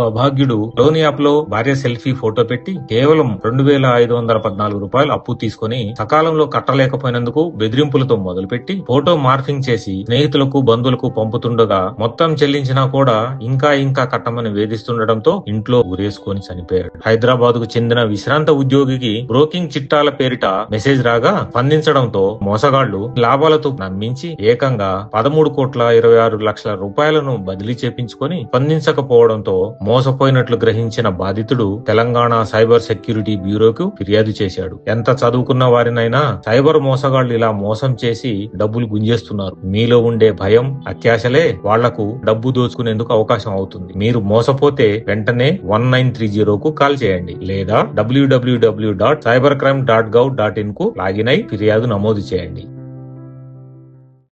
అభాగ్యుడు loan యాప్లో భార్య selfie photo పెట్టి కేవలం రెండు వేల ఐదు వందల పద్నాలుగు రూపాయలు అప్పు తీసుకుని సకాలంలో కట్టలేకపోయినందుకు బెదిరింపులతో మొదలుపెట్టి ఫోటో మార్ఫింగ్ చేసి స్నేహితులకు బంధువులకు పంపుతుండగా మొత్తం చెల్లించినా కూడా ఇంకా ఇంకా కట్టమని వేధిస్తుండటంతో ఇంట్లో ఊరేసుకొని చనిపోయాడు. హైదరాబాద్కు చెందిన విశ్రాంత ఉద్యోగికి బ్రోకింగ్ చిట్టాల పేరిట మెసేజ్ రాగా స్పందించడంతో మోసగాళ్ళు లాభాలతో నమ్మించి ఏకంగా పదమూడు కోట్ల ఇరవై ఆరు లక్షల రూపాయలను బదిలీ చేపించుకొని స్పందించకపోవడంతో మోసపోయినట్లు గ్రహించిన బాధితుడు తెలంగాణ సైబర్ సెక్యూరిటీ బ్యూరోకు ఫిర్యాదు చేశాడు. ఎంత చదువుకున్న వారినైనా సైబర్ మోసగాళ్ళు ఇలా మోసం చేసి డబ్బులు గుంజేస్తున్నారు. మీలో ఉండే భయం అత్యాశలే వాళ్ళకు డబ్బు దోచుకునేందుకు అవకాశం అవుతుంది. మీరు మోసపోతే వెంటనే వన్ నైన్ త్రీ జీరోకు కాల్ చేయండి. లేదా W W W dot cyber crime dot gov dot ఇన్కు login అయి ఫిర్యాదు నమోదు చేయండి.